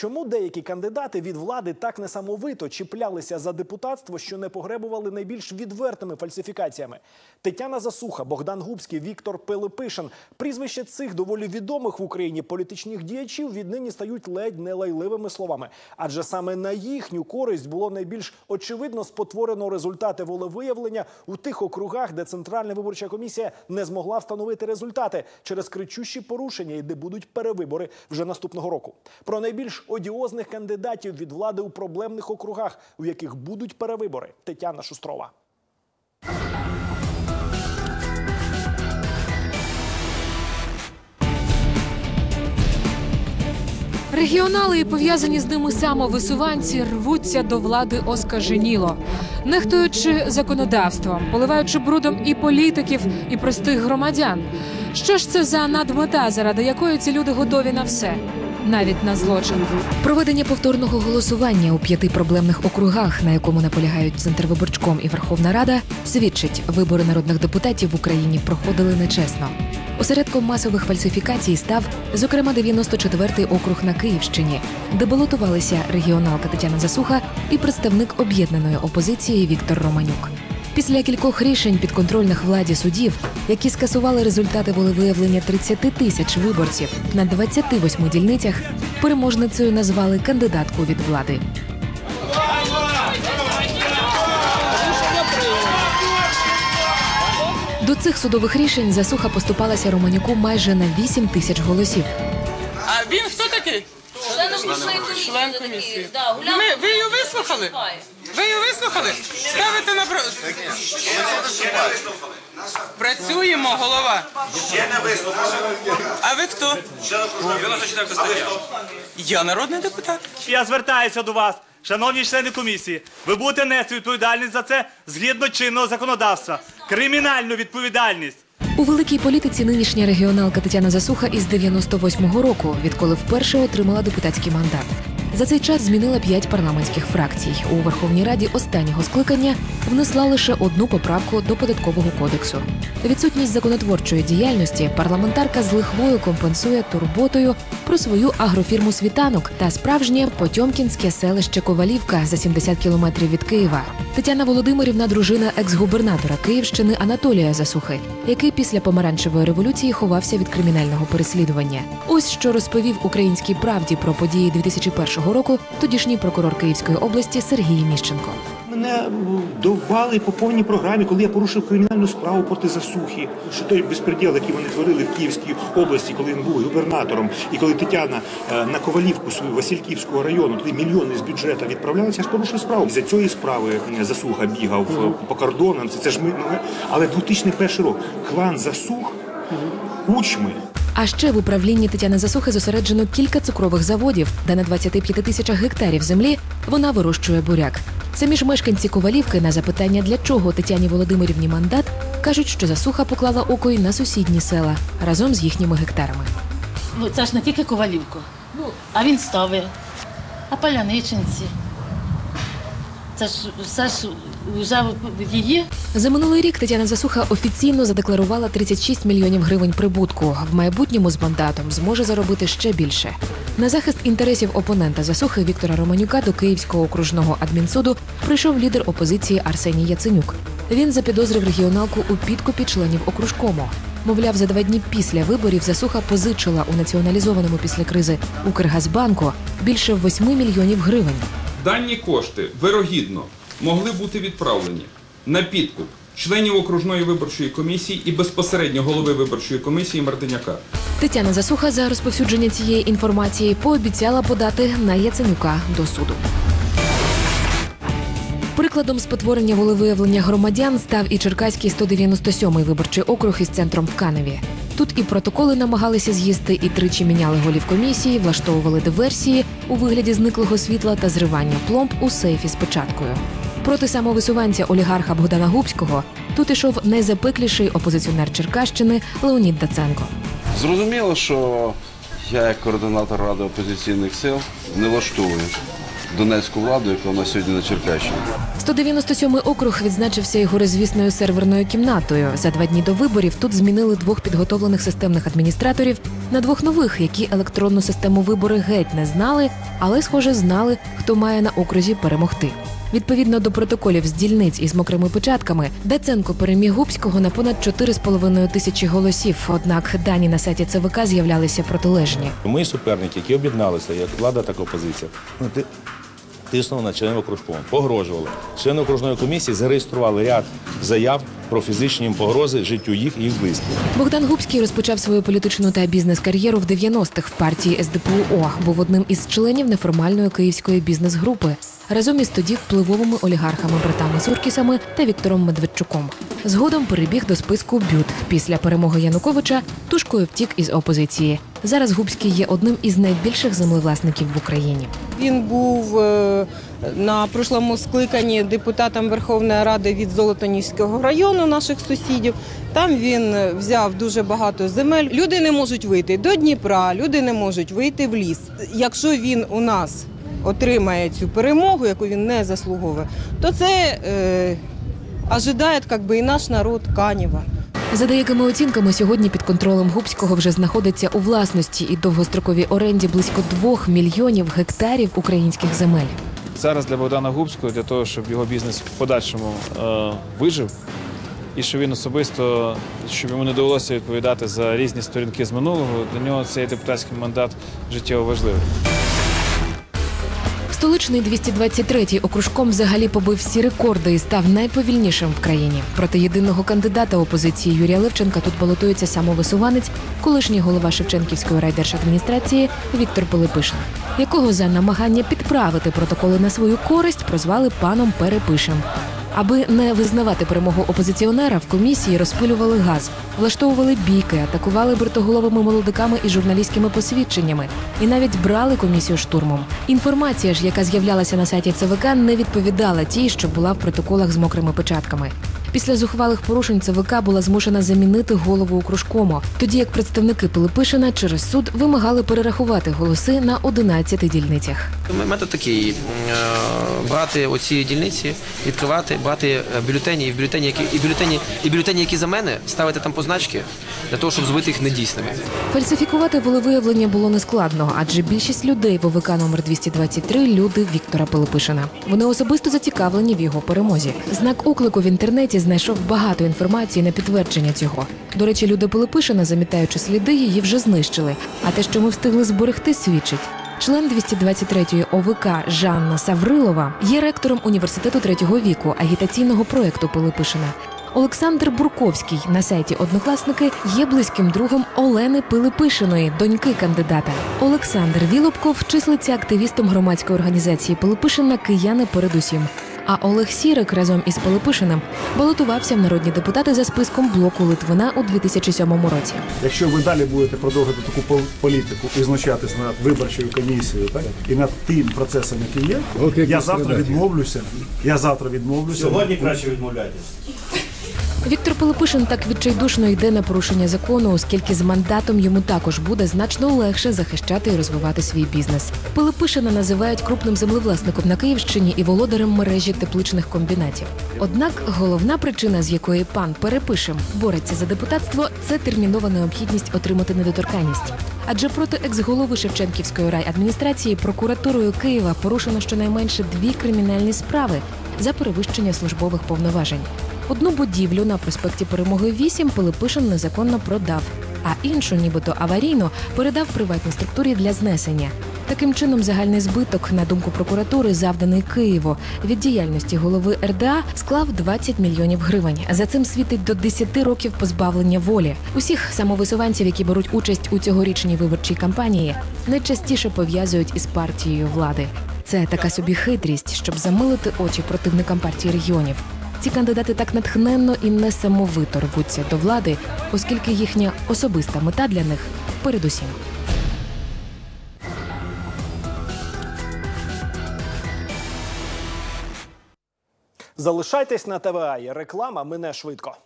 Чому деякі кандидати від влади так несамовито чіплялися за депутатство, що не погребували найбільш відвертими фальсифікаціями? Тетяна Засуха, Богдан Губський, Віктор Пилипишин. Прізвища цих доволі відомих в Україні політичних діячів віднині стають ледь не лайливими словами. Адже саме на їхню користь було найбільш очевидно спотворено результати волевиявлення у тих округах, де Центральна виборча комісія не змогла встановити результати через кричущі порушення і де будуть перевибори вже наступного року. Про найбільш одіозних кандидатів від влади у проблемних округах, у яких будуть перевибори. Тетяна Шустрова. Регіонали і пов'язані з ними самовисуванці рвуться до влади оскаженіло, нехтуючи законодавством, поливаючи брудом і політиків, і простих громадян. Що ж це за надмета, заради якої ці люди готові на все, навіть на злочин? Проведення повторного голосування у п'яти проблемних округах, на якому наполягають Центрвиборчком і Верховна Рада, свідчить, вибори народних депутатів в Україні проходили нечесно. Осередком масових фальсифікацій став, зокрема, 94-й округ на Київщині, де балотувалися регіоналка Тетяна Засуха і представник об'єднаної опозиції Віктор Романюк. Після кількох рішень підконтрольних владі судів, які скасували результати волевиявлення 30 тисяч виборців на 28 дільницях, переможницею назвали кандидатку від влади. До цих судових рішень засуха поступалася Романюку майже на 8 тисяч голосів. А він хто такий? Комісії. Член комісії. Ми, ви його вислухали? Ви його вислухали? Ставите на про... Працюємо, голова. Ще не виступили. А ви хто? Я народний депутат. Я звертаюся до вас, шановні члени комісії. Ви будете нести відповідальність за це згідно чинного законодавства. Кримінальну відповідальність. У великій політиці нинішня регіоналка Тетяна Засуха із 98-го року, відколи вперше отримала депутатський мандат. За цей час змінила п'ять парламентських фракцій. У Верховній Раді останнього скликання внесла лише одну поправку до податкового кодексу. Відсутність законотворчої діяльності парламентарка з лихвою компенсує турботою про свою агрофірму світанок та справжнє Потьомкінське селище Ковалівка за 70 кілометрів від Києва. Тетяна Володимирівна, дружина екс-губернатора Київщини Анатолія Засухи, який після помаранчевої революції ховався від кримінального переслідування. Ось що розповів українській правді про події 2001 року тодішній прокурор Київської області Сергій Міщенко. Мене довбали по повній програмі, коли я порушив кримінальну справу проти засухи. Що той безпреділ, який вони творили в Київській області, коли він був губернатором, і коли Тетяна е, на Ковалівку свою Васильківського району, туди мільйони з бюджету відправлялися, я ж порушив справу. За цієї справи засуха бігав е, по кордонам. Це, це ж ми. Але 2001 рік клан засух, кучми. А ще в управлінні Тетяни Засухи зосереджено кілька цукрових заводів, де на 25 тисячах гектарів землі вона вирощує буряк. Самі ж мешканці Ковалівки на запитання, для чого Тетяні Володимирівні мандат, кажуть, що засуха поклала око й на сусідні села разом з їхніми гектарами. Ну, це ж не тільки Ковалівка, а він ставить, а паляничинці. Це ж все ж вже її. За минулий рік Тетяна Засуха офіційно задекларувала 36 мільйонів гривень прибутку. В майбутньому з мандатом зможе заробити ще більше. На захист інтересів опонента засухи Віктора Романюка до Київського окружного адмінсуду прийшов лідер опозиції Арсеній Яценюк. Він запідозрив регіоналку у підкупі членів окружкому. Мовляв, за два дні після виборів засуха позичила у націоналізованому після кризи Укргазбанку більше 8 мільйонів гривень. Дані кошти вирогідно могли бути відправлені на підкуп членів окружної виборчої комісії і безпосередньо голови виборчої комісії Мартиняка. Тетяна Засуха за розповсюдження цієї інформації пообіцяла подати на Яценюка до суду. Прикладом спотворення волевиявлення громадян став і Черкаський 197-й виборчий округ із центром в Каневі. Тут і протоколи намагалися з'їсти, і тричі міняли голів комісії, влаштовували диверсії у вигляді зниклого світла та зривання пломб у сейфі з печаткою. Проти самовисуванця олігарха Богдана Губського тут ішов найзапекліший опозиціонер Черкащини Леонід Даценко. Зрозуміло, що я як координатор ради опозиційних сил не влаштовую донецьку владу, яка у нас сьогодні на Черкащині. 197-й округ відзначився і горизвісною серверною кімнатою. За два дні до виборів тут змінили двох підготовлених системних адміністраторів на двох нових, які електронну систему вибори геть не знали, але, схоже, знали, хто має на окрузі перемогти. Відповідно до протоколів з дільниць із мокрими печатками, Даценко переміг Губського на понад 4,5 тисячі голосів. Однак дані на сайті ЦВК з'являлися протилежні. Ми суперники, які об'єдналися, як влада, так і опозиція. Ну, ти- Тиснули на членів окружкому, погрожували. Члени окружної комісії зареєстрували ряд заяв про фізичні погрози життю їх і їх близьких. Богдан Губський розпочав свою політичну та бізнес-кар'єру в 90-х в партії СДПУО. Був одним із членів неформальної київської бізнес-групи разом із тоді впливовими олігархами братами Суркісами та Віктором Медведчуком. Згодом перебіг до списку БЮТ. Після перемоги Януковича тушкою втік із опозиції. Зараз Губський є одним із найбільших землевласників в Україні. Він був е, на прошлому скликанні депутатом Верховної Ради від Золотоніського району наших сусідів. Там він взяв дуже багато земель. Люди не можуть вийти до Дніпра, люди не можуть вийти в ліс. Якщо він у нас отримає цю перемогу, яку він не заслуговує, то це е, ожидає как би, і наш народ Канєва. За деякими оцінками, сьогодні під контролем Губського вже знаходиться у власності і довгостроковій оренді близько двох мільйонів гектарів українських земель. Зараз для Богдана Губського, для того, щоб його бізнес в подальшому е, вижив, і щоб він особисто, щоб йому не довелося відповідати за різні сторінки з минулого, для нього цей депутатський мандат життєво важливий. Столичний 223-й окружком взагалі побив всі рекорди і став найповільнішим в країні. Проти єдиного кандидата опозиції Юрія Левченка тут балотується самовисуванець, колишній голова Шевченківської райдержадміністрації Віктор Пилипишин, якого за намагання підправити протоколи на свою користь прозвали паном Перепишем. Аби не визнавати перемогу опозиціонера, в комісії розпилювали газ, влаштовували бійки, атакували бритоголовими молодиками і журналістськими посвідченнями, і навіть брали комісію штурмом. Інформація ж, яка з'являлася на сайті ЦВК, не відповідала тій, що була в протоколах з мокрими печатками. Після зухвалих порушень ЦВК була змушена замінити голову окружкому, тоді як представники Пилипишина через суд вимагали перерахувати голоси на 11 дільницях. Метод такий: е, брати оці дільниці, відкривати, брати е, бюлетені і бюлетені, які і бюлетені, і бюлетені, які за мене, ставити там позначки для того, щоб зробити їх недійсними. Фальсифікувати волевиявлення було нескладно, адже більшість людей в ОВК номер 223 – люди Віктора Пилипишина. Вони особисто зацікавлені в його перемозі. Знак оклику в інтернеті знайшов багато інформації на підтвердження цього. До речі, люди Пилипишина, замітаючи сліди, її вже знищили. А те, що ми встигли зберегти, свідчить. Член 223-ї ОВК Жанна Саврилова є ректором університету третього віку агітаційного проєкту Пилипишина. Олександр Бурковський на сайті Однокласники є близьким другом Олени Пилипишиної, доньки кандидата. Олександр Вілопков числиться активістом громадської організації Пилипишина Кияни передусім. А Олег Сірик разом із Пилипишиним балотувався в народні депутати за списком блоку Литвина у 2007 році. Якщо ви далі будете продовжувати таку політику і знущатись над виборчою комісією, так і над тим процесом, який є, я завтра відмовлюся. Я завтра відмовлюся. Сьогодні краще відмовляйтесь. Віктор Пилипишин так відчайдушно йде на порушення закону, оскільки з мандатом йому також буде значно легше захищати і розвивати свій бізнес. Пилипишина називають крупним землевласником на Київщині і володарем мережі тепличних комбінатів. Однак головна причина, з якої пан Перепишем бореться за депутатство, це термінова необхідність отримати недоторканність. Адже проти екс-голови Шевченківської райадміністрації прокуратурою Києва порушено щонайменше дві кримінальні справи за перевищення службових повноважень. Одну будівлю на проспекті Перемоги 8 Пилипишин незаконно продав, а іншу, нібито аварійно, передав приватній структурі для знесення. Таким чином, загальний збиток, на думку прокуратури, завданий Києву від діяльності голови РДА склав 20 мільйонів гривень. За цим світить до 10 років позбавлення волі. Усіх самовисуванців, які беруть участь у цьогорічній виборчій кампанії, найчастіше пов'язують із партією влади. Це така собі хитрість, щоб замилити очі противникам партії регіонів. Ці кандидати так натхненно і несамовито рвуться до влади, оскільки їхня особиста мета для них передусім. Залишайтесь на ТВА. Реклама мине швидко.